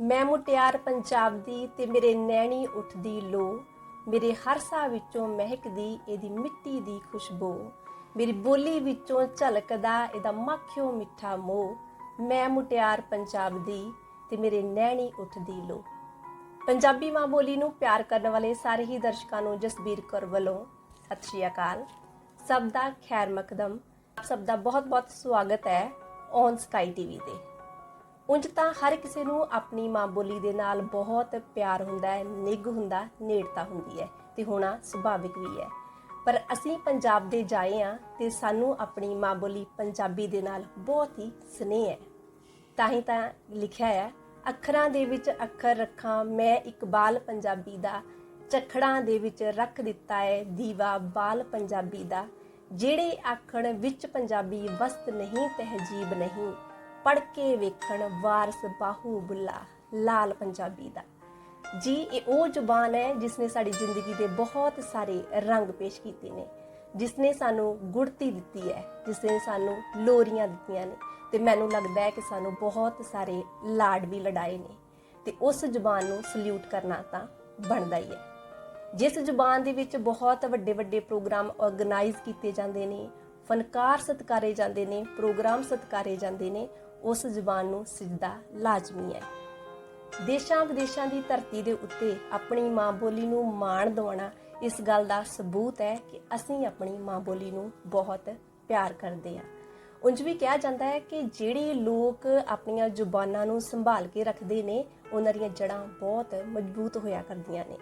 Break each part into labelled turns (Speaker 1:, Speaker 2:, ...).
Speaker 1: ਮੈਂ ਮੁਟਿਆਰ ਪੰਜਾਬ ਦੀ ਤੇ ਮੇਰੇ ਨੈਣੀ ਉੱਠਦੀ ਲੋ। ਮੇਰੇ ਹਰ ਸਾਹ ਵਿੱਚੋਂ ਮਹਿਕਦੀ ਇਹਦੀ ਮਿੱਟੀ ਦੀ ਖੁਸ਼ਬੂ। ਮੇਰੀ ਬੋਲੀ ਵਿੱਚੋਂ ਝਲਕਦਾ ਇਹਦਾ ਮੱਖਿਓ ਮਿੱਠਾ ਮੋਹ। ਮੈਂ ਮੁਟਿਆਰ ਪੰਜਾਬ ਦੀ ਤੇ ਮੇਰੇ ਨੈਣੀ ਉੱਠਦੀ ਲੋ। ਪੰਜਾਬੀ ਮਾਂ ਬੋਲੀ ਨੂੰ ਪਿਆਰ ਕਰਨ ਵਾਲੇ ਸਾਰੇ ਹੀ ਦਰਸ਼ਕਾਂ ਨੂੰ ਜਸਬੀਰ ਕੌਰ ਵੱਲੋਂ ਸਤਿ ਸ਼੍ਰੀ ਅਕਾਲ। ਸਭ ਦਾ ਖੈਰ ਮਕਦਮ। ਆਪ ਸਭ ਦਾ ਬਹੁਤ-ਬਹੁਤ ਸਵਾਗਤ ਹੈ ਔਨ ਸਕਾਈ ਟੀਵੀ ਤੇ। ਉਂਝ ਤਾਂ ਹਰ ਕਿਸੇ ਨੂੰ ਆਪਣੀ ਮਾਂ ਬੋਲੀ ਦੇ ਨਾਲ ਬਹੁਤ ਪਿਆਰ ਹੁੰਦਾ ਹੈ, ਨਿੱਘ ਹੁੰਦਾ, ਨੇੜਤਾ ਹੁੰਦੀ ਹੈ ਤੇ ਹੋਣਾ ਸੁਭਾਵਿਕ ਵੀ ਹੈ। ਪਰ ਅਸੀਂ ਪੰਜਾਬ ਦੇ ਜਾਏ ਆ ਤੇ ਸਾਨੂੰ ਆਪਣੀ ਮਾਂ ਬੋਲੀ ਪੰਜਾਬੀ ਦੇ ਨਾਲ ਬਹੁਤ ਹੀ ਸਨੇਹ ਹੈ। ਤਾਂ ਹੀ ਤਾਂ ਲਿਖਿਆ ਹੈ, ਅੱਖਰਾਂ ਦੇ ਵਿੱਚ ਅੱਖਰ ਰੱਖਾਂ, ਮੈਂ ਇਕਬਾਲ ਪੰਜਾਬੀ ਦਾ। ਚਖੜਾਂ ਦੇ ਵਿੱਚ ਰੱਖ ਦਿੱਤਾ ਹੈ, ਦੀਵਾ ਬਾਲ ਪੰਜਾਬੀ ਦਾ। ਜਿਹੜੇ ਆਖਣ ਵਿੱਚ ਪੰਜਾਬੀ ਵਸਤ ਨਹੀਂ, ਤਹਿਜੀਬ ਨਹੀਂ। ਪੜ ਕੇ ਵੇਖਣ ਵਾਰਸ ਬਾਹੂ ਬੁੱਲਾ, ਲਾਲ ਪੰਜਾਬੀ ਦਾ। ਜੀ, ਇਹ ਉਹ ਜ਼ੁਬਾਨ ਹੈ ਜਿਸ ਨੇ ਸਾਡੀ ਜ਼ਿੰਦਗੀ ਦੇ ਬਹੁਤ ਸਾਰੇ ਰੰਗ ਪੇਸ਼ ਕੀਤੇ ਨੇ ਜਿਸ ਨੇ ਸਾਨੂੰ ਗੁੜਤੀ ਦਿੱਤੀ ਹੈ ਜਿਸ ਨੇ ਸਾਨੂੰ ਲੋਰੀਆਂ ਦਿੱਤੀਆਂ ਨੇ ਤੇ ਮੈਨੂੰ ਲੱਗਦਾ ਹੈ ਕਿ ਸਾਨੂੰ ਬਹੁਤ ਸਾਰੇ ਲਾਡ ਵੀ ਲੜਾਏ ਨੇ ਤੇ ਉਸ ਜ਼ੁਬਾਨ ਨੂੰ ਸਲੂਟ ਕਰਨਾ ਤਾਂ ਬਣਦਾ ਹੀ ਹੈ। ਜਿਸ ਜ਼ੁਬਾਨ ਦੇ ਵਿੱਚ ਬਹੁਤ ਵੱਡੇ ਵੱਡੇ ਪ੍ਰੋਗਰਾਮ ਆਰਗੇਨਾਈਜ਼ ਕੀਤੇ ਜਾਂਦੇ ਨੇ ਫਨਕਾਰ ਸਤਕਾਰੇ ਜਾਂਦੇ ਨੇ, ਪ੍ਰੋਗਰਾਮ ਸਤਕਾਰੇ ਜਾਂਦੇ ਨੇ, ਉਸ ਜ਼ੁਬਾਨ ਨੂੰ ਸਿੱਧਾ ਲਾਜ਼ਮੀ ਹੈ। ਦੇਸ਼ਾਂ ਵਿਦੇਸ਼ਾਂ ਦੀ ਧਰਤੀ ਦੇ ਉੱਤੇ ਆਪਣੀ ਮਾਂ ਬੋਲੀ ਨੂੰ ਮਾਣ ਦਿਵਾਉਣਾ ਇਸ ਗੱਲ ਦਾ ਸਬੂਤ ਹੈ ਕਿ ਅਸੀਂ ਆਪਣੀ ਮਾਂ ਬੋਲੀ ਨੂੰ ਬਹੁਤ ਪਿਆਰ ਕਰਦੇ ਹਾਂ। ਉਂਝ ਵੀ ਕਿਹਾ ਜਾਂਦਾ ਹੈ ਕਿ ਜਿਹੜੇ ਲੋਕ ਆਪਣੀਆਂ ਜ਼ੁਬਾਨਾਂ ਨੂੰ ਸੰਭਾਲ ਕੇ ਰੱਖਦੇ ਨੇ, ਉਹਨਾਂ ਦੀਆਂ ਜੜਾਂ ਬਹੁਤ ਮਜ਼ਬੂਤ ਹੋਇਆ ਕਰਦੀਆਂ ਨੇ।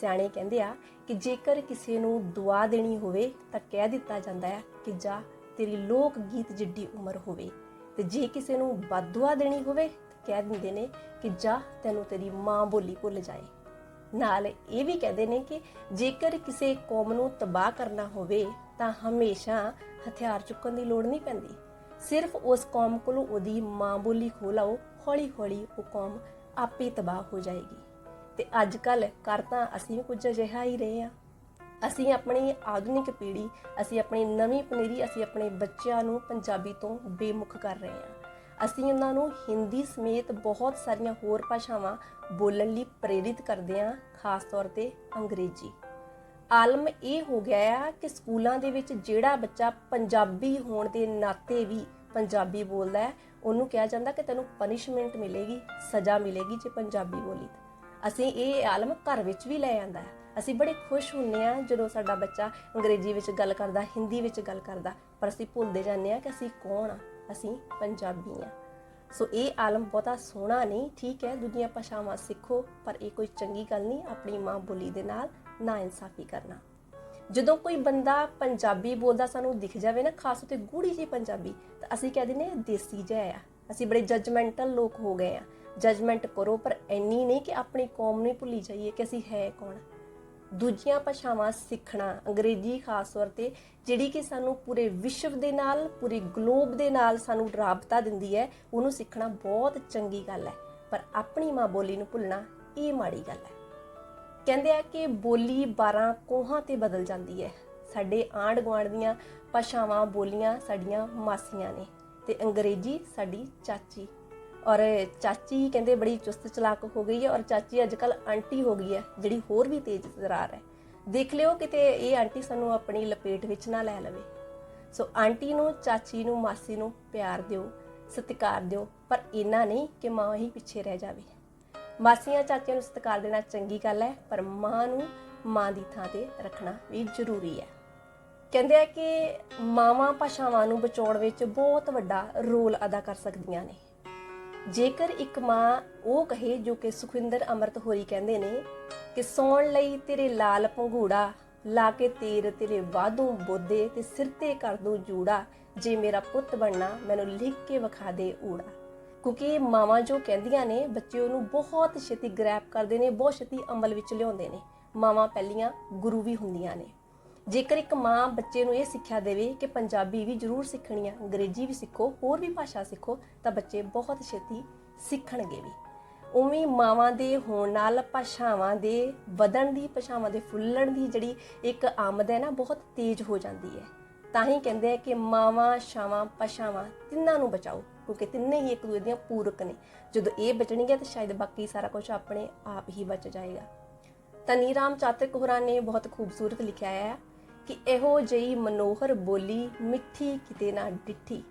Speaker 1: ਸਿਆਣੇ ਕਹਿੰਦੇ ਆ ਕਿ ਜੇਕਰ ਕਿਸੇ ਨੂੰ ਦੁਆ ਦੇਣੀ ਹੋਵੇ ਤਾਂ ਕਹਿ ਦਿੱਤਾ ਜਾਂਦਾ ਹੈ ਕਿ ਜਾ ਤੇਰੀ ਲੋਕ ਗੀਤ ਜਿੱਡੀ ਉਮਰ ਹੋਵੇ। ਤੇ ਜੇ ਕਿਸੇ ਨੂੰ ਬਦਦੁਆ ਦੇਣੀ ਹੋਵੇ ਤਾਂ ਕਹਿ ਦਿੰਦੇ ਨੇ ਕਿ ਜਾ ਤੈਨੂੰ ਤੇਰੀ ਮਾਂ ਬੋਲੀ ਭੁੱਲ ਜਾਏ। ਨਾਲ ਇਹ ਵੀ ਕਹਿੰਦੇ ਨੇ ਕਿ ਜੇਕਰ ਕਿਸੇ ਕੌਮ ਨੂੰ ਤਬਾਹ ਕਰਨਾ ਹੋਵੇ ਤਾਂ ਹਮੇਸ਼ਾ ਹਥਿਆਰ ਚੁੱਕਣ ਦੀ ਲੋੜ ਨਹੀਂ ਪੈਂਦੀ। ਸਿਰਫ ਉਸ ਕੌਮ ਕੋਲੋਂ ਉਹਦੀ ਮਾਂ ਬੋਲੀ ਖੋਲਾਓ ਹੌਲੀ-ਹੌਲੀ ਉਹ ਕੌਮ ਆਪੇ ਤਬਾਹ ਹੋ ਜਾਏਗੀ। ਤੇ ਅੱਜ ਕੱਲ ਕਰ ਤਾਂ ਅਸੀਂ ਵੀ ਕੁਝ ਅਜਿਹਾ ਹੀ ਰਹੇ ਆ ਅਸੀਂ ਆਪਣੀ ਆਧੁਨਿਕ ਪੀੜ੍ਹੀ, ਅਸੀਂ ਆਪਣੀ ਨਵੀਂ ਪਨੀਰੀ, ਅਸੀਂ ਆਪਣੇ ਬੱਚਿਆਂ ਨੂੰ ਪੰਜਾਬੀ ਤੋਂ ਬੇਮੁਖ ਕਰ ਰਹੇ ਆ ਅਸੀਂ ਉਹਨਾਂ ਨੂੰ ਹਿੰਦੀ ਸਮੇਤ ਬਹੁਤ ਸਾਰੀਆਂ ਹੋਰ ਭਾਸ਼ਾਵਾਂ ਬੋਲਣ ਲਈ ਪ੍ਰੇਰਿਤ ਕਰਦੇ ਆ ਖਾਸ ਤੌਰ ਤੇ ਅੰਗਰੇਜ਼ੀ। ਆਲਮ ਇਹ ਹੋ ਗਿਆ ਆ ਕਿ ਸਕੂਲਾਂ ਦੇ ਵਿੱਚ ਜਿਹੜਾ ਬੱਚਾ ਪੰਜਾਬੀ ਹੋਣ ਦੇ ਨਾਤੇ ਵੀ ਪੰਜਾਬੀ ਬੋਲਦਾ ਹੈ, ਉਹਨੂੰ ਕਿਹਾ ਜਾਂਦਾ ਕਿ ਤੈਨੂੰ ਪਨਿਸ਼ਮੈਂਟ ਮਿਲੇਗੀ, ਸਜ਼ਾ ਮਿਲੇਗੀ ਜੇ ਪੰਜਾਬੀ ਬੋਲੀ ਤਾਂ। ਅਸੀਂ ਇਹ ਆਲਮ ਘਰ ਵਿੱਚ ਵੀ ਲੈ ਆਂਦਾ ਹੈ। ਅਸੀਂ ਬੜੇ ਖੁਸ਼ ਹੁੰਨੇ ਆ ਜਦੋਂ ਸਾਡਾ ਬੱਚਾ ਅੰਗਰੇਜ਼ੀ ਵਿੱਚ ਗੱਲ ਕਰਦਾ, ਹਿੰਦੀ ਵਿੱਚ ਗੱਲ ਕਰਦਾ। ਪਰ ਅਸੀਂ ਭੁੱਲਦੇ ਜਾਂਦੇ ਆ ਕਿ ਅਸੀਂ ਕੌਣ ਆ? ਅਸੀਂ ਪੰਜਾਬੀ ਆ ਸੋ ਇਹ ਆਲਮ ਬਹੁਤਾ ਸੋਹਣਾ ਨਹੀਂ, ਠੀਕ ਹੈ ਦੂਜੀਆਂ ਭਾਸ਼ਾਵਾਂ ਸਿੱਖੋ, ਪਰ ਇਹ ਕੋਈ ਚੰਗੀ ਗੱਲ ਨਹੀਂ, ਆਪਣੀ ਮਾਂ ਬੋਲੀ ਦੇ ਨਾਲ ਨਾ ਇਨਸਾਫੀ ਕਰਨਾ। ਜਦੋਂ ਕੋਈ ਬੰਦਾ ਪੰਜਾਬੀ ਬੋਲਦਾ, ਸਾਨੂੰ ਦਿਖ ਜਾਵੇ ਨਾ, ਖਾਸ ਉਤੇ ਗੂੜੀ ਜੀ ਪੰਜਾਬੀ, ਤਾਂ ਅਸੀਂ ਕਹਿ ਦਿੰਦੇ ਹਾਂ ਦੇਸੀ ਜਿਹਾ ਆ। ਅਸੀਂ ਬੜੇ ਜਜਮੈਂਟਲ ਲੋਕ ਹੋ ਗਏ ਆ ਜਜਮੈਂਟ ਕਰੋ, ਪਰ ਇੰਨੀ ਨਹੀਂ ਕਿ ਆਪਣੀ ਕੌਮ ਨੂੰ ਭੁੱਲੀ ਜਾਈਏ ਕਿ ਅਸੀਂ ਹੈ ਕੌਣ। ਦੂਜੀਆਂ ਭਾਸ਼ਾਵਾਂ ਸਿੱਖਣਾ ਅੰਗਰੇਜ਼ੀ ਖਾਸ ਤੌਰ ਤੇ ਜਿਹੜੀ ਕਿ ਸਾਨੂੰ ਪੂਰੇ ਵਿਸ਼ਵ ਦੇ ਨਾਲ, ਪੂਰੇ ਗਲੋਬ ਦੇ ਨਾਲ ਸਾਨੂੰ ਰਾਬਤਾ ਦਿੰਦੀ ਹੈ, ਉਹਨੂੰ ਸਿੱਖਣਾ ਬਹੁਤ ਚੰਗੀ ਗੱਲ ਹੈ। ਪਰ ਆਪਣੀ ਮਾਂ ਬੋਲੀ ਨੂੰ ਭੁੱਲਣਾ ਇਹ ਮਾੜੀ ਗੱਲ ਹੈ। ਕਹਿੰਦੇ ਆ ਕਿ ਬੋਲੀ 12 ਕੋਹਾਂ ਤੇ ਬਦਲ ਜਾਂਦੀ ਹੈ। ਸਾਡੇ ਆਂਡ ਗੁਆਂਢ ਦੀਆਂ ਭਾਸ਼ਾਵਾਂ ਬੋਲੀਆਂ ਸਾਡੀਆਂ ਮਾਸੀਆਂ ਨੇ ਤੇ ਅੰਗਰੇਜ਼ੀ ਸਾਡੀ ਚਾਚੀ। ਔਰ ਚਾਚੀ ਕਹਿੰਦੇ ਬੜੀ ਚੁਸਤ ਚਲਾਕ ਹੋ ਗਈ ਹੈ ਔਰ ਚਾਚੀ ਅੱਜ ਅੱਜਕੱਲ ਆਂਟੀ ਹੋ ਗਈ ਹੈ, ਜਿਹੜੀ ਹੋਰ ਵੀ ਤੇਜ਼ ਜ਼ਰਾਰ ਹੈ। ਦੇਖ ਲਿਓ ਕਿਤੇ ਇਹ ਆਂਟੀ ਸਾਨੂੰ ਆਪਣੀ ਲਪੇਟ ਵਿੱਚ ਨਾ ਲੈ ਲਵੇ। ਸੋ ਆਂਟੀ ਨੂੰ, ਚਾਚੀ ਨੂੰ, ਮਾਸੀ ਨੂੰ ਪਿਆਰ ਦਿਓ, ਸਤਿਕਾਰ ਦਿਓ, ਪਰ ਇੰਨਾ ਨਹੀਂ ਕਿ ਮਾਂ ਹੀ ਪਿੱਛੇ ਰਹਿ ਜਾਵੇ। ਮਾਸੀਆਂ ਚਾਚੀਆਂ ਨੂੰ ਸਤਿਕਾਰ ਦੇਣਾ ਚੰਗੀ ਗੱਲ ਹੈ, ਪਰ ਮਾਂ ਨੂੰ ਮਾਂ ਦੀ ਥਾਂ ਤੇ ਰੱਖਣਾ ਵੀ ਜ਼ਰੂਰੀ ਹੈ। ਕਹਿੰਦੇ ਆ ਕਿ ਮਾਵਾਂ ਭਾਸ਼ਾਵਾਂ ਨੂੰ ਬਚਾਉਣ ਵਿੱਚ ਬਹੁਤ ਵੱਡਾ ਰੋਲ ਅਦਾ ਕਰ ਸਕਦੀਆਂ ਨੇ। ਜੇਕਰ ਇੱਕ ਮਾਂ ਉਹ ਕਹੇ ਜੋ ਕਿ ਸੁਖਵਿੰਦਰ ਅਮਰਤ ਹੋਰੀ ਕਹਿੰਦੇ ਨੇ ਕਿ ਸੌਣ ਲਈ ਤੇਰੇ ਲਾਲ ਪੰਘੂੜਾ, ਲਾ ਕੇ ਤੀਰ ਤੇਰੇ ਵਾਧੂ ਬੋਦੇ ਤੇ ਸਿਰ ਤੇ ਕਰ ਦੂੰ ਜੂੜਾ, ਜੇ ਮੇਰਾ ਪੁੱਤ ਬਣਨਾ ਮੈਨੂੰ ਲਿਖ ਕੇ ਵਿਖਾ ਦੇ ਊੜਾ। ਕਿਉਂਕਿ ਮਾਵਾਂ ਜੋ ਕਹਿੰਦੀਆਂ ਨੇ, ਬੱਚੇ ਉਹਨੂੰ ਬਹੁਤ ਛੇਤੀ ਗ੍ਰੈਪ ਕਰਦੇ ਨੇ, ਬਹੁਤ ਛੇਤੀ ਅਮਲ ਵਿੱਚ ਲਿਆਉਂਦੇ ਨੇ। ਮਾਵਾਂ ਪਹਿਲੀਆਂ ਗੁਰੂ ਵੀ ਹੁੰਦੀਆਂ ਨੇ। ਜੇਕਰ ਇੱਕ ਮਾਂ ਬੱਚੇ ਨੂੰ ਇਹ ਸਿੱਖਿਆ ਦੇਵੇ ਕਿ ਪੰਜਾਬੀ ਵੀ ਜ਼ਰੂਰ ਸਿੱਖਣੀ ਆ, ਅੰਗਰੇਜ਼ੀ ਵੀ ਸਿੱਖੋ, ਹੋਰ ਵੀ ਭਾਸ਼ਾ ਸਿੱਖੋ, ਤਾਂ ਬੱਚੇ ਬਹੁਤ ਛੇਤੀ ਸਿੱਖਣਗੇ ਵੀ। ਉਵੇਂ ਮਾਵਾਂ ਦੇ ਹੋਣ ਨਾਲ ਭਾਸ਼ਾਵਾਂ ਦੇ ਵਧਣ ਦੀ, ਭਾਸ਼ਾਵਾਂ ਦੇ ਫੁੱਲਣ ਦੀ ਜਿਹੜੀ ਇੱਕ ਆਮਦ ਹੈ ਨਾ, ਬਹੁਤ ਤੇਜ਼ ਹੋ ਜਾਂਦੀ ਹੈ। ਤਾਂ ਹੀ ਕਹਿੰਦੇ ਆ ਕਿ ਮਾਵਾਂ ਸ਼ਾਵਾਂ ਭਾਸ਼ਾਵਾਂ ਤਿੰਨਾਂ ਨੂੰ ਬਚਾਓ, ਕਿਉਂਕਿ ਤਿੰਨੇ ਹੀ ਇੱਕ ਦੂਜੇ ਦੀਆਂ ਪੂਰਕ ਨੇ। ਜਦੋਂ ਇਹ ਬਚਣਗੇ ਤਾਂ ਸ਼ਾਇਦ ਬਾਕੀ ਸਾਰਾ ਕੁਝ ਆਪਣੇ ਆਪ ਹੀ ਬਚ ਜਾਏਗਾ। ਤਨੀ ਰਾਮ ਚਾਤਕ ਹੋਰਾਂ ਨੇ ਬਹੁਤ ਖੂਬਸੂਰਤ ਲਿਖਿਆ ਹੈ ਕਿ ਇਹੋ ਜਿਹੀ ਮਨੋਹਰ ਬੋਲੀ ਮਿੱਠੀ ਕਿਤੇ ਨਾ ਡਿੱਠੀ।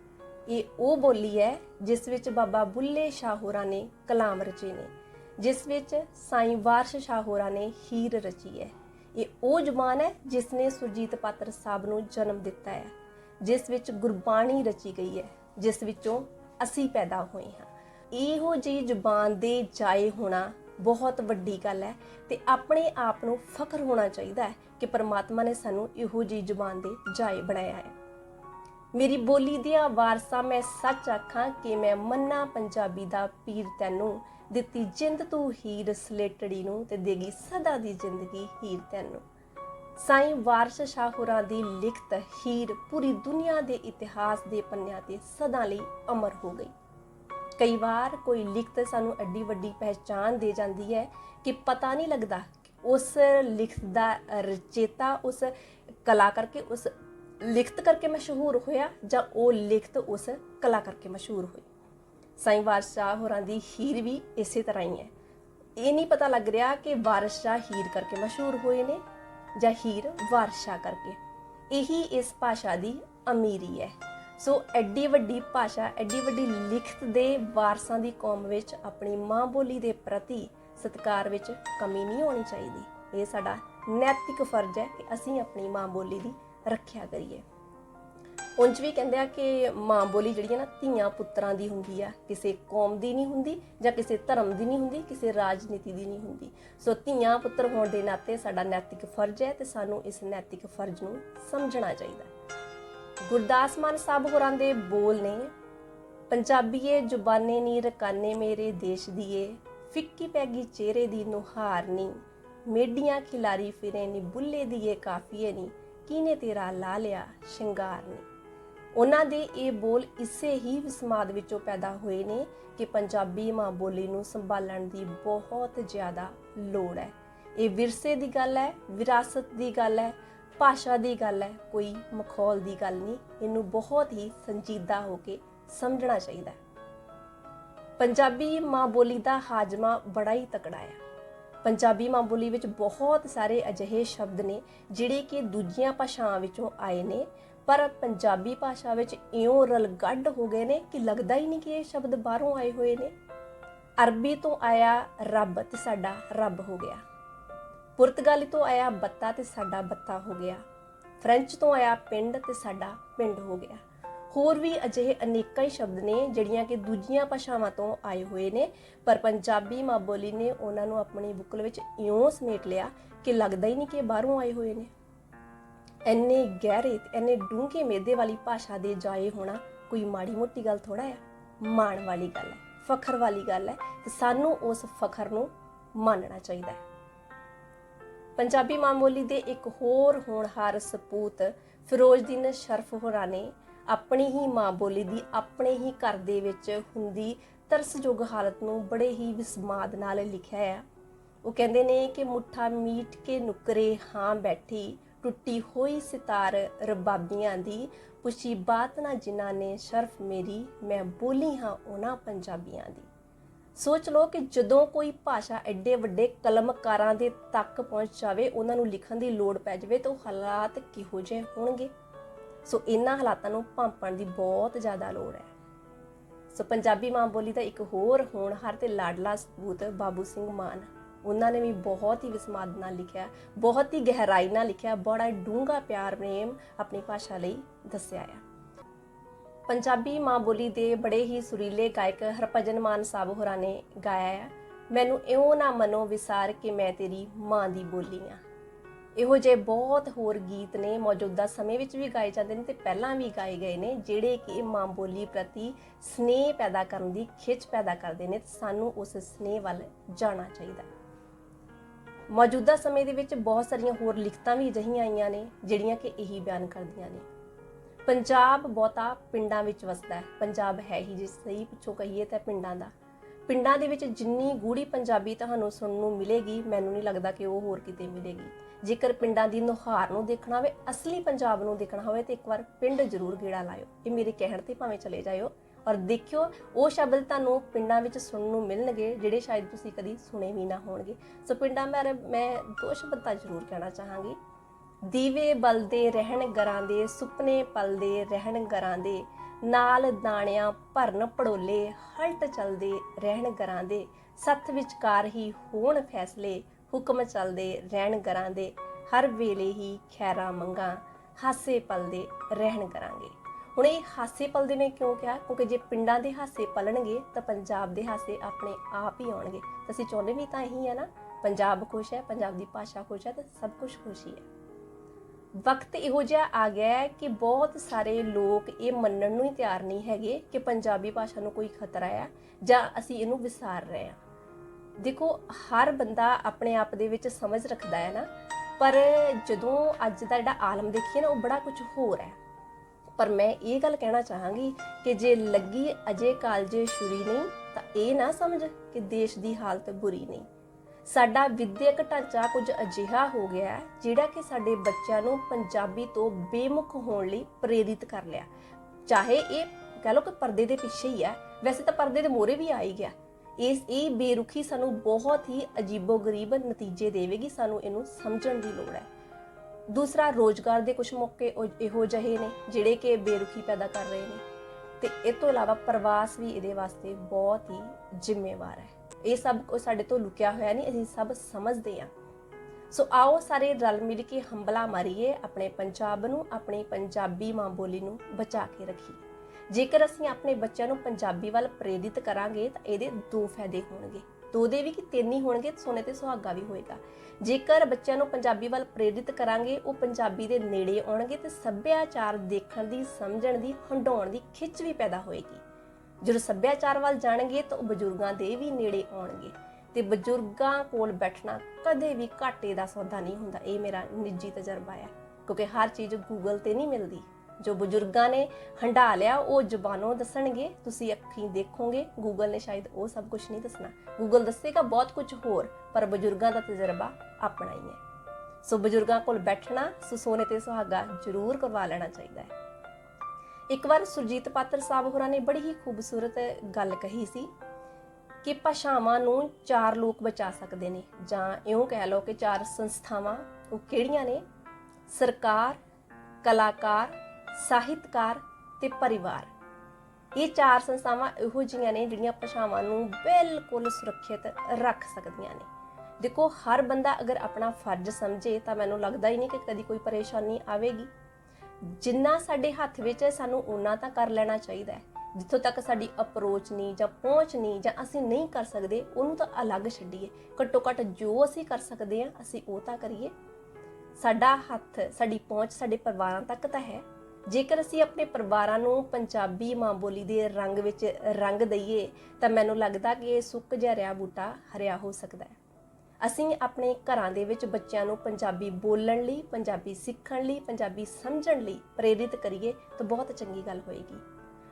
Speaker 1: ਇਹ ਉਹ ਬੋਲੀ ਹੈ ਜਿਸ ਵਿੱਚ ਬਾਬਾ ਬੁੱਲੇ ਸ਼ਾਹ ਹੋਰਾਂ ਨੇ ਕਲਾਮ ਰਚੇ ਨੇ, ਜਿਸ ਵਿੱਚ ਸਾਈਂ ਵਾਰਸ਼ ਸ਼ਾਹ ਹੋਰਾਂ ਨੇ ਹੀਰ ਰਚੀ ਹੈ। ਇਹ ਉਹ ਜ਼ੁਬਾਨ ਹੈ ਜਿਸ ਨੇ ਸੁਰਜੀਤ ਪਾਤਰ ਸਾਹਿਬ ਨੂੰ ਜਨਮ ਦਿੱਤਾ ਹੈ, ਜਿਸ ਵਿੱਚ ਗੁਰਬਾਣੀ ਰਚੀ ਗਈ ਹੈ, ਜਿਸ ਵਿੱਚੋਂ ਅਸੀਂ ਪੈਦਾ ਹੋਏ ਹਾਂ। ਇਹੋ ਜਿਹੀ ਜ਼ੁਬਾਨ ਦੇ ਜਾਏ ਹੋਣਾ ਬਹੁਤ ਵੱਡੀ ਗੱਲ ਹੈ ਤੇ ਆਪਣੇ ਆਪ ਨੂੰ ਫਖਰ ਹੋਣਾ ਚਾਹੀਦਾ ਹੈ ਕਿ ਪਰਮਾਤਮਾ ਨੇ ਸਾਨੂੰ ਇਹੋ ਜਿਹੀ ਜ਼ੁਬਾਨ ਦੇ ਜਾਏ ਬਣਾਇਆ ਹੈ। ਮੇਰੀ ਬੋਲੀ ਦੀਆਂ ਵਾਰਸਾ ਮੈਂ ਸੱਚ ਆਖਾਂ ਕਿ ਮੈਂ ਮੰਨਾ ਪੰਜਾਬੀ ਦਾ ਪੀਰ ਤੈਨੂੰ, ਦਿੱਤੀ ਜਿੰਦ ਤੂੰ ਹੀਰ ਸਲੇਟੜੀ ਨੂੰ ਤੇ ਦੇਗੀ ਸਦਾ ਦੀ ਜ਼ਿੰਦਗੀ ਹੀਰ ਤੈਨੂੰ। ਸਾਈਂ ਵਾਰਸ਼ ਸ਼ਾਹ ਹੋਰਾਂ ਦੀ ਲਿਖਤ ਹੀਰ ਪੂਰੀ ਦੁਨੀਆ ਦੇ ਇਤਿਹਾਸ ਦੇ ਪੰਨਿਆਂ ਤੇ ਸਦਾ ਲਈ ਅਮਰ ਹੋ ਗਈ। ਕਈ ਵਾਰ ਕੋਈ ਲਿਖਤ ਸਾਨੂੰ ਐਡੀ ਵੱਡੀ ਪਹਿਚਾਨ ਦੇ ਜਾਂਦੀ ਹੈ ਕਿ ਪਤਾ ਨਹੀਂ ਲੱਗਦਾ ਉਸ ਲਿਖਤ ਦਾ ਰਚੇਤਾ, ਉਸ ਕਲਾ ਕਰਕੇ, ਉਸ ਲਿਖਤ ਕਰਕੇ ਮਸ਼ਹੂਰ ਹੋਇਆ ਜਾਂ ਉਹ ਲਿਖਤ ਉਸ ਕਲਾ ਕਰਕੇ ਮਸ਼ਹੂਰ ਹੋਈ। ਸਾਈਂ ਵਾਰਸ਼ਾਹ ਹੋਰਾਂ ਦੀ ਹੀਰ ਵੀ ਇਸੇ ਤਰ੍ਹਾਂ ਹੀ ਹੈ। ਇਹ ਨਹੀਂ ਪਤਾ ਲੱਗ ਰਿਹਾ ਕਿ ਵਾਰਸ਼ਾਹ ਹੀਰ ਕਰਕੇ ਮਸ਼ਹੂਰ ਹੋਏ ਨੇ ਜਾਂ ਹੀਰ ਵਾਰਸ਼ਾਹ ਕਰਕੇ। ਇਹੀ ਇਸ ਭਾਸ਼ਾ ਦੀ ਅਮੀਰੀ ਹੈ। ਸੋ ਐਡੀ ਵੱਡੀ ਭਾਸ਼ਾ, ਐਡੀ ਵੱਡੀ ਲਿਖਤ ਦੇ ਵਾਰਸਾਂ ਦੀ ਕੌਮ ਵਿੱਚ ਆਪਣੀ ਮਾਂ ਬੋਲੀ ਦੇ ਪ੍ਰਤੀ ਸਤਿਕਾਰ ਵਿੱਚ ਕਮੀ ਨਹੀਂ ਹੋਣੀ ਚਾਹੀਦੀ। ਇਹ ਸਾਡਾ ਨੈਤਿਕ ਫਰਜ਼ ਹੈ ਕਿ ਅਸੀਂ ਆਪਣੀ ਮਾਂ ਬੋਲੀ ਦੀ ਰੱਖਿਆ ਕਰੀਏ। ਉਂਝ ਵੀ ਕਹਿੰਦੇ ਆ ਕਿ ਮਾਂ ਬੋਲੀ ਜਿਹੜੀ ਹੈ ਨਾ ਧੀਆਂ ਪੁੱਤਰਾਂ ਦੀ ਹੁੰਦੀ ਆ, ਕਿਸੇ ਕੌਮ ਦੀ ਨਹੀਂ ਹੁੰਦੀ ਜਾਂ ਕਿਸੇ ਧਰਮ ਦੀ ਨਹੀਂ ਹੁੰਦੀ, ਕਿਸੇ ਰਾਜਨੀਤੀ ਦੀ ਨਹੀਂ ਹੁੰਦੀ। ਸੋ ਧੀਆਂ ਪੁੱਤਰ ਹੋਣ ਦੇ ਨਾਤੇ ਸਾਡਾ ਨੈਤਿਕ ਫਰਜ਼ ਹੈ ਤੇ ਸਾਨੂੰ ਇਸ ਨੈਤਿਕ ਫਰਜ਼ ਨੂੰ ਸਮਝਣਾ ਚਾਹੀਦਾ। ਗੁਰਦਾਸ ਮਾਨ ਸਾਹਿਬ ਹੋਰਾਂ ਦੇ ਬੋਲ ਨੇ, ਪੰਜਾਬੀਏ ਜ਼ੁਬਾਨੇ ਨੀ ਰਕਾਨੇ ਮੇਰੇ ਦੇਸ਼ ਦੀਏ, ਫਿੱਕੀ ਪੈ ਚਿਹਰੇ ਦੀ ਨੁਹਾਰ ਨੀ, ਮੇਡੀਆਂ ਖਿਲਾਰੀ ਫਿਰੇ ਨੀ, ਬੁੱਲੇ ਦੀਏ ਕਾਫੀਏ ਨੀ, ਕੀਨੇ ਤੇਰਾ ਲਾ ਲਿਆ ਸ਼ਿੰਗਾਰ ਨੀ। ਉਹਨਾਂ ਦੇ ਇਹ ਬੋਲ ਇਸੇ ਹੀ ਵਿਸਮਾਦ ਵਿੱਚੋਂ ਪੈਦਾ ਹੋਏ ਨੇ ਕਿ ਪੰਜਾਬੀ ਮਾਂ ਬੋਲੀ ਨੂੰ ਸੰਭਾਲਣ ਦੀ ਬਹੁਤ ਜ਼ਿਆਦਾ ਲੋੜ ਹੈ। ਇਹ ਵਿਰਸੇ ਦੀ ਗੱਲ ਹੈ, ਵਿਰਾਸਤ ਦੀ ਗੱਲ ਹੈ ਭਾਸ਼ਾ ਦੀ ਗੱਲ ਹੈ, ਕੋਈ ਮਖੌਲ ਦੀ ਗੱਲ ਨਹੀਂ। ਇਹਨੂੰ ਬਹੁਤ ਹੀ ਸੰਜੀਦਾ ਹੋ ਕੇ ਸਮਝਣਾ ਚਾਹੀਦਾ ਹੈ। ਪੰਜਾਬੀ ਮਾਂ ਬੋਲੀ ਦਾ ਹਾਜਮਾ ਬੜਾ ਹੀ ਤਕੜਾ ਹੈ। ਪੰਜਾਬੀ ਮਾਂ ਬੋਲੀ ਵਿੱਚ ਬਹੁਤ ਸਾਰੇ ਅਜਿਹੇ ਸ਼ਬਦ ਨੇ, ਜਿਹੜੇ ਕਿ ਦੂਜੀਆਂ ਭਾਸ਼ਾਵਾਂ ਵਿੱਚੋਂ ਆਏ ਨੇ। ਪਰ ਪੰਜਾਬੀ ਭਾਸ਼ਾ ਵਿੱਚ ਇਉਂ ਰਲਗੱਡ ਹੋ ਗਏ ਨੇ ਕਿ ਲੱਗਦਾ ਹੀ ਨਹੀਂ ਕਿ ਇਹ ਸ਼ਬਦ ਬਾਹਰੋਂ ਆਏ ਹੋਏ ਨੇ। ਅਰਬੀ ਤੋਂ ਆਇਆ ਰੱਬ ਤੇ ਸਾਡਾ ਰੱਬ ਹੋ ਗਿਆ। ਪੁਰਤਗਾਲੀ ਤੋਂ ਆਇਆ ਬੱਤਾ ਤੇ ਸਾਡਾ ਬੱਤਾ ਹੋ ਗਿਆ। ਫ੍ਰੈਂਚ ਤੋਂ ਆਇਆ ਪਿੰਡ ਤੇ ਸਾਡਾ ਪਿੰਡ ਹੋ ਗਿਆ। ਹੋਰ ਵੀ ਅਜਿਹੇ ਅਨੇਕਾਂ ਹੀ ਸ਼ਬਦ ਨੇ ਜਿਹੜੀਆਂ ਕਿ ਦੂਜੀਆਂ ਭਾਸ਼ਾਵਾਂ ਤੋਂ ਆਏ ਹੋਏ ਨੇ, ਪਰ ਪੰਜਾਬੀ ਮਾਂ ਬੋਲੀ ਨੇ ਉਹਨਾਂ ਨੂੰ ਆਪਣੀ ਬੁੱਕਲ ਵਿੱਚ ਇਉਂ ਸਮੇਟ ਲਿਆ ਕਿ ਲੱਗਦਾ ਹੀ ਨਹੀਂ ਕਿ ਬਾਹਰੋਂ ਆਏ ਹੋਏ ਨੇ। ਐਨੇ ਗਹਿਰੇ ਤੇ ਐਨੇ ਡੂੰਘੇ ਮੇਦੇ ਵਾਲੀ ਭਾਸ਼ਾ ਦੇ ਜਾਏ ਹੋਣਾ ਕੋਈ ਮਾੜੀ ਮੋਟੀ ਗੱਲ ਥੋੜਾ ਹੈ ਮਾਣ ਵਾਲੀ ਗੱਲ ਹੈ, ਫਖਰ ਵਾਲੀ ਗੱਲ ਹੈ ਤੇ ਸਾਨੂੰ ਉਸ ਫਖਰ ਨੂੰ ਮੰਨਣਾ ਚਾਹੀਦਾ ਹੈ। ਪੰਜਾਬੀ ਮਾਂ ਬੋਲੀ ਦੇ ਇੱਕ ਹੋਰ ਹੋਣਹਾਰ ਸਪੂਤ ਫਿਰੋਜ਼ਦੀਨ ਸ਼ਰਫ ਹੋਰਾਂ ਨੇ ਆਪਣੀ ਹੀ ਮਾਂ ਬੋਲੀ ਦੀ ਆਪਣੇ ਹੀ ਘਰ ਦੇ ਵਿੱਚ ਹੁੰਦੀ ਤਰਸਯੋਗ ਹਾਲਤ ਨੂੰ ਬੜੇ ਹੀ ਵਿਸਮਾਦ ਨਾਲ ਲਿਖਿਆ ਹੈ। ਉਹ ਕਹਿੰਦੇ ਨੇ ਕਿ ਮੁੱਠਾ ਮੀਟ ਕੇ ਨੁਕਰੇ ਹਾਂ ਬੈਠੀ, ਟੁੱਟੀ ਹੋਈ ਸਿਤਾਰ ਰਬਾਬੀਆਂ ਦੀ ਪੁੱਛੀ ਬਾਤ ਨਾ ਜਿਨ੍ਹਾਂ ਨੇ ਸ਼ਰਫ ਮੇਰੀ, ਮੈਂ ਬੋਲੀ ਹਾਂ ਉਹਨਾਂ ਪੰਜਾਬੀਆਂ ਦੀ। ਸੋਚ ਲਓ ਕਿ ਜਦੋਂ ਕੋਈ ਭਾਸ਼ਾ ਐਡੇ ਵੱਡੇ ਕਲਮਕਾਰਾਂ ਦੇ ਤੱਕ ਪਹੁੰਚ ਜਾਵੇ, ਉਹਨਾਂ ਨੂੰ ਲਿਖਣ ਦੀ ਲੋੜ ਪੈ ਜਾਵੇ, ਤਾਂ ਉਹ ਹਾਲਾਤ ਕਿਹੋ ਜਿਹੇ ਹੋਣਗੇ? ਸੋ ਇਹਨਾਂ ਹਾਲਾਤਾਂ ਨੂੰ ਭਾਂਪਣ ਦੀ ਬਹੁਤ ਜ਼ਿਆਦਾ ਲੋੜ ਹੈ। ਸੋ ਪੰਜਾਬੀ ਮਾਂ ਬੋਲੀ ਦਾ ਇੱਕ ਹੋਰ ਹੋਣਹਾਰ ਤੇ ਲਾਡਲਾ ਸਬੂਤ ਬਾਬੂ ਸਿੰਘ ਮਾਨ। ਉਹਨਾਂ ਨੇ ਵੀ ਬਹੁਤ ਹੀ ਵਿਸਮਾਦ ਨਾਲ ਲਿਖਿਆ, ਬਹੁਤ ਹੀ ਗਹਿਰਾਈ ਨਾਲ ਲਿਖਿਆ, ਬੜਾ ਡੂੰਘਾ ਪਿਆਰ, ਪ੍ਰੇਮ ਆਪਣੀ ਭਾਸ਼ਾ ਲਈ ਦੱਸਿਆ ਆ। ਪੰਜਾਬੀ ਮਾਂ ਬੋਲੀ ਦੇ ਬੜੇ ਹੀ ਸੁਰੀਲੇ ਗਾਇਕ ਹਰਭਜਨ ਮਾਨ ਸਾਹਿਬ ਹੋਰਾਂ ਨੇ ਗਾਇਆ ਹੈ। ਮੈਨੂੰ ਇਉਂ ਨਾ ਮਨੋ ਵਿਸਾਰ ਕਿ ਮੈਂ ਤੇਰੀ ਮਾਂ ਦੀ ਬੋਲੀ ਆ। ਇਹੋ ਜਿਹੇ ਬਹੁਤ ਹੋਰ ਗੀਤ ਨੇ ਮੌਜੂਦਾ ਸਮੇਂ ਵਿੱਚ ਵੀ ਗਾਏ ਜਾਂਦੇ ਨੇ ਤੇ ਪਹਿਲਾਂ ਵੀ ਗਾਏ ਗਏ ਨੇ, ਜਿਹੜੇ ਕਿ ਮਾਂ ਬੋਲੀ ਪ੍ਰਤੀ ਸਨੇਹ ਪੈਦਾ ਕਰਨ ਦੀ ਖਿੱਚ ਪੈਦਾ ਕਰਦੇ ਨੇ ਤੇ ਸਾਨੂੰ ਉਸ ਸਨੇਹ ਵੱਲ ਜਾਣਾ ਚਾਹੀਦਾ। ਹੈ ਮੌਜੂਦਾ ਸਮੇਂ ਦੇ ਵਿੱਚ ਬਹੁਤ ਸਾਰੀਆਂ ਹੋਰ ਲਿਖਤਾਂ ਵੀ ਅਜਿਹੀਆਂ ਆਈਆਂ ਨੇ, ਜਿਹੜੀਆਂ ਕਿ ਇਹੀ ਬਿਆਨ ਕਰਦੀਆਂ ਨੇ। ਪੰਜਾਬ ਬਹੁਤਾ ਪਿੰਡਾਂ ਵਿੱਚ ਵਸਦਾ ਹੈ। ਪੰਜਾਬ ਹੈ ਹੀ ਜੇ ਸਹੀ ਪਿੱਛੋਂ ਕਹੀਏ ਤਾਂ ਪਿੰਡਾਂ ਦਾ। ਪਿੰਡਾਂ ਦੇ ਵਿੱਚ ਜਿੰਨੀ ਗੂੜੀ ਪੰਜਾਬੀ ਤੁਹਾਨੂੰ ਸੁਣਨ ਨੂੰ ਮਿਲੇਗੀ, ਮੈਨੂੰ ਨਹੀਂ ਲੱਗਦਾ ਕਿ ਉਹ ਹੋਰ ਕਿਤੇ ਮਿਲੇਗੀ। ਜੇਕਰ ਪਿੰਡਾਂ ਦੀ ਨੁਹਾਰ ਨੂੰ ਦੇਖਣਾ ਹੋਵੇ, ਅਸਲੀ ਪੰਜਾਬ ਨੂੰ ਦੇਖਣਾ ਹੋਵੇ, ਤਾਂ ਇੱਕ ਵਾਰ ਪਿੰਡ ਜ਼ਰੂਰ ਗੇੜਾ ਲਾਇਓ। ਇਹ ਮੇਰੇ ਕਹਿਣ ਤੇ ਭਾਵੇਂ ਚਲੇ ਜਾਇਓ। ਔਰ ਦੇਖਿਓ, ਉਹ ਸ਼ਬਦ ਤੁਹਾਨੂੰ ਪਿੰਡਾਂ ਵਿੱਚ ਸੁਣਨ ਨੂੰ ਮਿਲਣਗੇ, ਜਿਹੜੇ ਸ਼ਾਇਦ ਤੁਸੀਂ ਕਦੀ ਸੁਣੇ ਵੀ ਨਾ ਹੋਣਗੇ। ਸੋ ਪਿੰਡਾਂ ਬਾਰੇ ਮੈਂ ਦੋ ਸ਼ਬਦ ਤਾਂ ਜ਼ਰੂਰ ਕਹਿਣਾ ਚਾਹਾਂਗੀ। ਦੀਵੇ ਬਲਦੇ ਰਹਿਣ ਗਰਾਂ ਦੇ, ਸੁਪਨੇ ਪਲਦੇ ਰਹਿਣ ਗਰਾਂ ਦੇ। ਨਾਲ ਦਾਣਿਆਂ ਭਰਨ ਪੜੋਲੇ, ਹਲਟ ਚਲਦੇ ਰਹਿਣ ਗਰਾਂ ਦੇ। ਸੱਤ ਵਿਚਕਾਰ ਹੀ ਹੋਣ ਫੈਸਲੇ, ਹੁਕਮ ਚਲਦੇ ਰਹਿਣ ਗਰਾਂ ਦੇ। ਹਰ ਵੇਲੇ ਹੀ ਖੈਰਾਂ ਮੰਗਾ ਹਾਸੇ ਪਲਦੇ ਰਹਿਣ ਕਰਾਂਗੇ ਹੁਣ ਇਹ ਹਾਸੇ ਪਲਦੇ ਨੇ ਕਿਉਂ ਕਿਹਾ? ਕਿਉਂਕਿ ਜੇ ਪਿੰਡਾਂ ਦੇ ਹਾਸੇ ਪਲਣਗੇ, ਤਾਂ ਪੰਜਾਬ ਦੇ ਹਾਸੇ ਆਪਣੇ ਆਪ ਹੀ ਆਉਣਗੇ। ਅਸੀਂ ਚਾਹੁੰਦੇ ਵੀ ਤਾਂ ਇਹੀ ਹੈ ਨਾ, ਪੰਜਾਬ ਖੁਸ਼ ਹੈ, ਪੰਜਾਬ ਦੀ ਭਾਸ਼ਾ ਖੁਸ਼ ਹੈ, ਤਾਂ ਸਭ ਕੁਝ ਖੁਸ਼ ਹੀ ਹੈ। ਵਕਤ ਇਹੋ ਜਿਹਾ ਆ ਗਿਆ ਹੈ ਕਿ ਬਹੁਤ ਸਾਰੇ ਲੋਕ ਇਹ ਮੰਨਣ ਨੂੰ ਹੀ ਤਿਆਰ ਨਹੀਂ ਹੈਗੇ ਕਿ ਪੰਜਾਬੀ ਭਾਸ਼ਾ ਨੂੰ ਕੋਈ ਖਤਰਾ ਹੈ ਜਾਂ ਅਸੀਂ ਇਹਨੂੰ ਵਿਸਾਰ ਰਹੇ ਹਾਂ। ਦੇਖੋ, ਹਰ ਬੰਦਾ ਆਪਣੇ ਆਪ ਦੇ ਵਿੱਚ ਸਮਝ ਰੱਖਦਾ ਹੈ ਨਾ, ਪਰ ਜਦੋਂ ਅੱਜ ਦਾ ਜਿਹੜਾ ਆਲਮ ਦੇਖੀਏ ਨਾ, ਉਹ ਬੜਾ ਕੁਝ ਹੋਰ ਹੈ। ਪਰ ਮੈਂ ਇਹ ਗੱਲ ਕਹਿਣਾ ਚਾਹਾਂਗੀ ਕਿ ਜੇ ਲੱਗੀ ਅਜੇ ਕਾਲਜੇ ਛੁਰੀ ਨਹੀਂ, ਤਾਂ ਇਹ ਨਾ ਸਮਝ ਕਿ ਦੇਸ਼ ਦੀ ਹਾਲਤ ਬੁਰੀ ਨਹੀਂ। ਸਾਡਾ ਵਿਦਿਅਕ ਢਾਂਚਾ ਕੁਝ ਅਜਿਹਾ ਹੋ ਗਿਆ ਹੈ, ਜਿਹੜਾ ਕਿ ਸਾਡੇ ਬੱਚਿਆਂ ਨੂੰ ਪੰਜਾਬੀ ਤੋਂ ਬੇਮੁਖ ਹੋਣ ਲਈ ਪ੍ਰੇਰਿਤ ਕਰ ਲਿਆ। ਚਾਹੇ ਇਹ ਕਹ ਲਓ ਕਿ ਪਰਦੇ ਦੇ ਪਿੱਛੇ ਹੀ ਹੈ, ਵੈਸੇ ਤਾਂ ਪਰਦੇ ਦੇ ਮੋਰੇ ਵੀ ਆ ਹੀ ਗਿਆ। ਇਸ, ਇਹ ਬੇਰੁਖੀ ਸਾਨੂੰ ਬਹੁਤ ਹੀ ਅਜੀਬੋ-ਗਰੀਬ ਨਤੀਜੇ ਦੇਵੇਗੀ, ਸਾਨੂੰ ਇਹਨੂੰ ਸਮਝਣ ਦੀ ਲੋੜ ਹੈ। ਦੂਸਰਾ, ਰੋਜ਼ਗਾਰ ਦੇ ਕੁਝ ਮੌਕੇ ਇਹੋ ਜਿਹੇ ਨੇ, ਜਿਹੜੇ ਕਿ ਬੇਰੁਖੀ ਪੈਦਾ ਕਰ ਰਹੇ ਨੇ। ਤੇ ਇਹ ਤੋਂ ਇਲਾਵਾ ਪ੍ਰਵਾਸ ਵੀ ਇਹਦੇ ਵਾਸਤੇ ਬਹੁਤ ਹੀ ਜ਼ਿੰਮੇਵਾਰ ਹੈ। ਇਹ ਸਭ ਕੁਝ ਸਾਡੇ ਤੋਂ ਲੁਕਿਆ ਹੋਇਆ ਨਹੀਂ, ਅਸੀਂ ਸਭ ਸਮਝਦੇ ਹਾਂ। ਸੋ ਆਓ ਸਾਰੇ ਰਲ ਮਿਲ ਕੇ ਹੰਬਲਾ ਮਾਰੀਏ, ਆਪਣੇ ਪੰਜਾਬ ਨੂੰ, ਆਪਣੀ ਪੰਜਾਬੀ ਮਾਂ ਬੋਲੀ ਨੂੰ ਬਚਾ ਕੇ ਰੱਖੀਏ। ਜੇਕਰ ਅਸੀਂ ਆਪਣੇ ਬੱਚਿਆਂ ਨੂੰ ਪੰਜਾਬੀ ਵੱਲ ਪ੍ਰੇਰਿਤ ਕਰਾਂਗੇ, ਤਾਂ ਇਹਦੇ ਦੋ ਫਾਇਦੇ ਹੋਣਗੇ। ਦੋ ਦੇ ਵੀ ਕਿ ਤਿੰਨ ਹੀ ਹੋਣਗੇ, ਸੋਨੇ ਤੇ ਸੁਹਾਗਾ ਵੀ ਹੋਏਗਾ। ਜੇਕਰ ਬੱਚਿਆਂ ਨੂੰ ਪੰਜਾਬੀ ਵੱਲ ਪ੍ਰੇਰਿਤ ਕਰਾਂਗੇ, ਉਹ ਪੰਜਾਬੀ ਦੇ ਨੇੜੇ ਆਉਣਗੇ ਤੇ ਸੱਭਿਆਚਾਰ ਦੇਖਣ ਦੀ, ਸਮਝਣ ਦੀ ਹੰਡਾਉਣ ਦੀ ਖਿੱਚ ਵੀ ਪੈਦਾ ਹੋਏਗੀ। ਜਦੋਂ ਸੱਭਿਆਚਾਰ ਵੱਲ ਜਾਣਗੇ ਤਾਂ ਉਹ ਬਜ਼ੁਰਗਾਂ ਦੇ ਵੀ ਨੇੜੇ ਆਉਣਗੇ ਤੇ ਬਜ਼ੁਰਗਾਂ ਕੋਲ ਬੈਠਣਾ ਕਦੇ ਵੀ ਘਾਟੇ ਦਾ ਸੌਦਾ ਨਹੀਂ ਹੁੰਦਾ। ਇਹ ਮੇਰਾ ਨਿੱਜੀ ਤਜਰਬਾ ਹੈ, ਕਿਉਂਕਿ ਹਰ ਚੀਜ਼ ਗੂਗਲ ਤੇ ਨਹੀਂ ਮਿਲਦੀ। ਜੋ ਬਜ਼ੁਰਗਾਂ ਨੇ ਹੰਡਾ ਲਿਆ, ਉਹ ਜ਼ੁਬਾਨੋਂ ਦੱਸਣਗੇ, ਤੁਸੀਂ ਅੱਖੀਂ ਦੇਖੋਗੇ ਗੂਗਲ ਨੇ ਸ਼ਾਇਦ ਉਹ ਸਭ ਕੁਝ ਨਹੀਂ ਦੱਸਣਾ। ਗੂਗਲ ਦੱਸੇਗਾ ਬਹੁਤ ਕੁਝ ਹੋਰ, ਪਰ ਬਜ਼ੁਰਗਾਂ ਦਾ ਤਜਰਬਾ ਆਪਣਾ ਹੀ ਹੈ। ਸੋ ਬਜ਼ੁਰਗਾਂ ਕੋਲ ਬੈਠਣਾ ਸੋ ਸੋਨੇ ਤੇ ਸੁਹਾਗਾ ਜ਼ਰੂਰ ਕਰਵਾ ਲੈਣਾ ਚਾਹੀਦਾ ਹੈ। ਇੱਕ ਵਾਰ ਸੁਰਜੀਤ ਪਾਤਰ ਸਾਹਿਬ ਹੋਰਾਂ ਨੇ ਬੜੀ ਹੀ ਖੂਬਸੂਰਤ ਗੱਲ ਕਹੀ ਸੀ ਕਿ ਭਾਸ਼ਾਵਾਂ ਨੂੰ ਚਾਰ ਲੋਕ ਬਚਾ ਸਕਦੇ ਨੇ, ਜਾਂ ਇਉਂ ਕਹਿ ਲਓ ਕਿ ਚਾਰ ਸੰਸਥਾਵਾਂ, ਉਹ ਕਿਹੜੀਆਂ ਨੇ? ਸਰਕਾਰ, ਕਲਾਕਾਰ, ਸਾਹਿਤਕਾਰ ਤੇ ਪਰਿਵਾਰ। ਇਹ ਚਾਰ ਸੰਸਥਾਵਾਂ ਇਹੋ ਜਿਹੀਆਂ ਨੇ ਜਿਹੜੀਆਂ ਭਾਸ਼ਾਵਾਂ ਨੂੰ ਬਿਲਕੁਲ ਸੁਰੱਖਿਅਤ ਰੱਖ ਸਕਦੀਆਂ ਨੇ। ਦੇਖੋ, ਹਰ ਬੰਦਾ ਅਗਰ ਆਪਣਾ ਫਰਜ਼ ਸਮਝੇ ਤਾਂ ਮੈਨੂੰ ਲੱਗਦਾ ਹੀ ਨਹੀਂ ਕਿ ਕਦੀ ਕੋਈ ਪਰੇਸ਼ਾਨੀ ਆਵੇਗੀ। ਜਿੰਨਾ ਸਾਡੇ ਹੱਥ ਵਿੱਚ ਹੈ, ਸਾਨੂੰ ਉਹਨਾਂ ਤਾਂ ਕਰ ਲੈਣਾ ਚਾਹੀਦਾ ਹੈ। ਜਿੱਥੋਂ ਤੱਕ ਸਾਡੀ ਅਪਰੋਚ ਨਹੀਂ ਜਾਂ ਪਹੁੰਚ ਨਹੀਂ ਜਾਂ ਅਸੀਂ ਨਹੀਂ ਕਰ ਸਕਦੇ, ਉਹਨੂੰ ਤਾਂ ਅਲੱਗ ਛੱਡੀਏ। ਘੱਟੋ ਘੱਟ ਜੋ ਅਸੀਂ ਕਰ ਸਕਦੇ ਹਾਂ, ਅਸੀਂ ਉਹ ਤਾਂ ਕਰੀਏ। ਸਾਡਾ ਹੱਥ, ਸਾਡੀ ਪਹੁੰਚ ਸਾਡੇ ਪਰਿਵਾਰਾਂ ਤੱਕ ਤਾਂ ਹੈ। ਜੇਕਰ ਅਸੀਂ ਆਪਣੇ ਪਰਿਵਾਰਾਂ ਨੂੰ ਪੰਜਾਬੀ ਮਾਂ ਬੋਲੀ ਦੇ ਰੰਗ ਵਿੱਚ ਰੰਗ ਦਈਏ, ਤਾਂ ਮੈਨੂੰ ਲੱਗਦਾ ਕਿ ਇਹ ਸੁੱਕ ਜਿਹਾ ਰਿਹਾ ਬੂਟਾ ਹਰਿਆ ਹੋ ਸਕਦਾ ਹੈ। ਅਸੀਂ ਆਪਣੇ ਘਰਾਂ ਦੇ ਵਿੱਚ ਬੱਚਿਆਂ ਨੂੰ ਪੰਜਾਬੀ ਬੋਲਣ ਲਈ, ਪੰਜਾਬੀ ਸਿੱਖਣ ਲਈ, ਪੰਜਾਬੀ ਸਮਝਣ ਲਈ ਪ੍ਰੇਰਿਤ ਕਰੀਏ ਤਾਂ ਬਹੁਤ ਚੰਗੀ ਗੱਲ ਹੋਏਗੀ।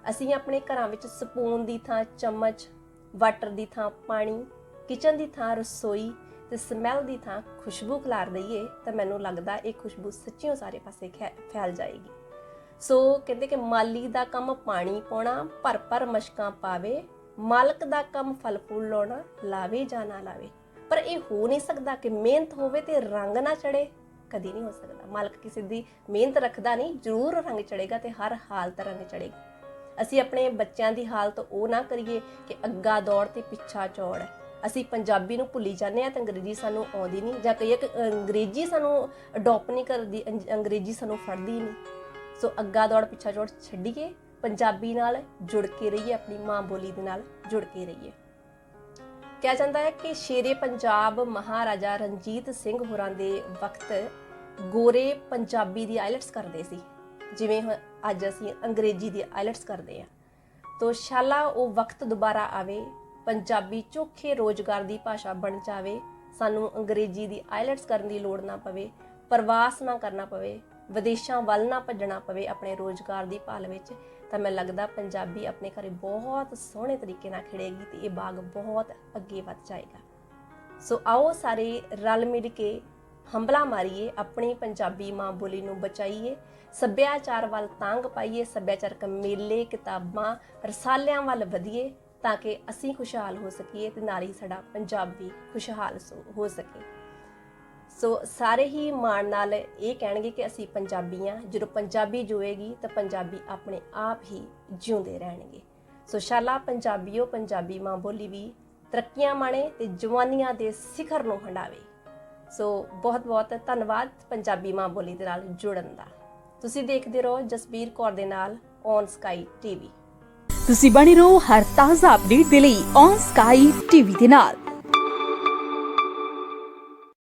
Speaker 1: ਅਸੀਂ ਆਪਣੇ ਘਰਾਂ ਵਿੱਚ ਸਪੂਨ ਦੀ ਥਾਂ, ਚਮਚ, ਵਾਟਰ ਦੀ ਥਾਂ, ਪਾਣੀ, ਕਿਚਨ ਦੀ ਥਾਂ, ਰਸੋਈ ਤੇ ਸਮੈਲ ਦੀ ਥਾਂ ਖੁਸ਼ਬੂ ਖਲਾਰ ਦਈਏ ਤਾਂ ਮੈਨੂੰ ਲੱਗਦਾ ਇਹ ਖੁਸ਼ਬੂ ਸੱਚੀਓ ਸਾਰੇ ਪਾਸੇ ਖੈ- ਫੈਲ ਜਾਏਗੀ। ਸੋ ਕਹਿੰਦੇ ਕਿ ਮਾਲੀ ਦਾ ਕੰਮ ਪਾਣੀ ਪਾਉਣਾ ਭਰ ਭਰ ਮਸ਼ਕਾਂ ਪਾਵੇ, ਮਾਲਕ ਦਾ ਕੰਮ ਫਲ ਫੁੱਲ ਲਾਉਣਾ, ਲਾਵੇ ਜਾਂ ਨਾ ਲਾਵੇ ਪਰ ਇਹ ਹੋ ਨਹੀਂ ਸਕਦਾ ਕਿ ਮਿਹਨਤ ਹੋਵੇ ਤੇ ਰੰਗ ਨਾ ਚੜੇ। ਕਦੀ ਨਹੀਂ ਹੋ ਸਕਦਾ। ਮਾਲਕ ਕਿਸੇ ਦੀ ਮਿਹਨਤ ਰੱਖਦਾ ਨਹੀਂ, ਜ਼ਰੂਰ ਰੰਗ ਚੜੇਗਾ ਤੇ ਹਰ ਹਾਲਤ ਰੰਗ ਚੜੇਗਾ। ਅਸੀਂ ਆਪਣੇ ਬੱਚਿਆਂ ਦੀ ਹਾਲਤ ਉਹ ਨਾ ਕਰੀਏ ਕਿ ਅੱਗਾ ਦੌੜ ਤੇ ਪਿੱਛਾ ਚੌੜ। ਅਸੀਂ ਪੰਜਾਬੀ ਨੂੰ ਭੁੱਲੀ ਜਾਂਦੇ ਆ ਤੇ ਅੰਗਰੇਜ਼ੀ ਸਾਨੂੰ ਆਉਂਦੀ ਨਹੀਂ ਜਾਂ ਕਹੀਏ ਕਿ ਅੰਗਰੇਜ਼ੀ ਸਾਨੂੰ ਅਡਾਪਟ ਨਹੀਂ ਕਰਦੀ ਅੰਜ- ਅੰਗਰੇਜ਼ੀ ਸਾਨੂੰ ਫੜਦੀ ਨਹੀਂ। ਸੋ ਅੱਗਾ ਦੌੜ, ਪਿੱਛਾ ਚੌੜ ਛੱਡੀਏ, ਪੰਜਾਬੀ ਨਾਲ ਜੁੜ ਕੇ ਰਹੀਏ, ਆਪਣੀ ਮਾਂ ਬੋਲੀ ਦੇ ਨਾਲ ਜੁੜ ਕੇ ਰਹੀਏ। ਕਿਹਾ ਜਾਂਦਾ ਹੈ ਕਿ ਸ਼ੇਰੇ ਪੰਜਾਬ ਮਹਾਰਾਜਾ ਰਣਜੀਤ ਸਿੰਘ ਹੋਰਾਂ ਦੇ ਵਕਤ ਗੋਰੇ ਪੰਜਾਬੀ ਦੀ ਆਇਲਟਸ ਕਰਦੇ ਸੀ। ਜਿਵੇਂ ਹੁਣ ਅੱਜ ਅਸੀਂ ਅੰਗਰੇਜ਼ੀ ਦੀ ਆਇਲਟਸ ਕਰਦੇ ਆ ਤੋ ਸ਼ਾਲਾ ਉਹ ਵਕਤ ਦੁਬਾਰਾ ਆਵੇ, ਪੰਜਾਬੀ ਚੋਖੇ ਰੋਜ਼ਗਾਰ ਦੀ ਭਾਸ਼ਾ ਬਣ ਜਾਵੇ, ਸਾਨੂੰ ਅੰਗਰੇਜ਼ੀ ਦੀ ਆਇਲਟਸ ਕਰਨ ਦੀ ਲੋੜ ਨਾ ਪਵੇ, ਪ੍ਰਵਾਸ ਨਾ ਕਰਨਾ ਪਵੇ ਵਿਦੇਸ਼ਾਂ ਵੱਲ ਨਾ ਭੱਜਣਾ ਪਵੇ ਆਪਣੇ ਰੋਜ਼ਗਾਰ ਦੀ ਭਾਲ ਵਿੱਚ, ਤਾਂ ਮੈਨੂੰ ਲੱਗਦਾ ਪੰਜਾਬੀ ਆਪਣੇ ਘਰੇ ਬਹੁਤ ਸੋਹਣੇ ਤਰੀਕੇ ਨਾਲ ਖਿੜੇਗੀ ਤੇ ਇਹ ਬਾਗ ਬਹੁਤ ਅੱਗੇ ਵੱਧ ਜਾਏਗਾ। ਸੋ ਆਓ ਸਾਰੇ ਰਲ ਮਿਲ ਕੇ ਹੰਬਲਾ ਮਾਰੀਏ, ਆਪਣੀ ਪੰਜਾਬੀ ਮਾਂ ਬੋਲੀ ਨੂੰ ਬਚਾਈਏ, ਸੱਭਿਆਚਾਰ ਵੱਲ ਤਾਂਗ ਪਾਈਏ, ਸੱਭਿਆਚਾਰਕ ਮੇਲੇ, ਕਿਤਾਬਾਂ, ਰਸਾਲਿਆਂ ਵੱਲ ਵਧੀਏ, ਤਾਂ ਕਿ ਅਸੀਂ ਖੁਸ਼ਹਾਲ ਹੋ ਸਕੀਏ ਤੇ ਨਾਲ ਹੀ ਸਾਡਾ ਪੰਜਾਬ ਵੀ ਖੁਸ਼ਹਾਲ ਸੋ- ਹੋ ਸਕੇ। ਸੋ ਸਾਰੇ ਹੀ ਮਾਣ ਨਾਲ ਇਹ ਕਹਿਣਗੇ ਕਿ ਅਸੀਂ ਪੰਜਾਬੀ ਹਾਂ। ਜਦੋਂ ਪੰਜਾਬੀ ਜੁਏਗੀ ਤਾਂ ਪੰਜਾਬੀ ਆਪਣੇ ਆਪ ਹੀ ਜਿਉਂਦੇ ਰਹਿਣਗੇ। ਸੋ ਸ਼ਾਲਾ ਪੰਜਾਬੀਓ, ਪੰਜਾਬੀ ਮਾਂ ਬੋਲੀ ਵੀ ਤਰੱਕੀਆਂ ਮਾਣੇ ਤੇ ਜਵਾਨੀਆਂ ਦੇ ਸਿਖਰ ਨੂੰ ਹੰਡਾਵੇ। ਸੋ ਬਹੁਤ ਬਹੁਤ ਧੰਨਵਾਦ ਪੰਜਾਬੀ ਮਾਂ ਬੋਲੀ ਦੇ ਨਾਲ ਜੁੜਨ ਦਾ। ਤੁਸੀਂ ਦੇਖਦੇ ਰਹੋ ਜਸਬੀਰ ਕੌਰ ਦੇ ਨਾਲ ਔਨ ਸਕਾਈ ਟੀਵੀ
Speaker 2: ਤੁਸੀਂ ਬਣੇ ਰਹੋ ਹਰ ਤਾਜ਼ਾ ਅਪਡੇਟ ਦੇ ਲਈ ਔਨ ਸਕਾਈ ਟੀਵੀ ਦੇ ਨਾਲ।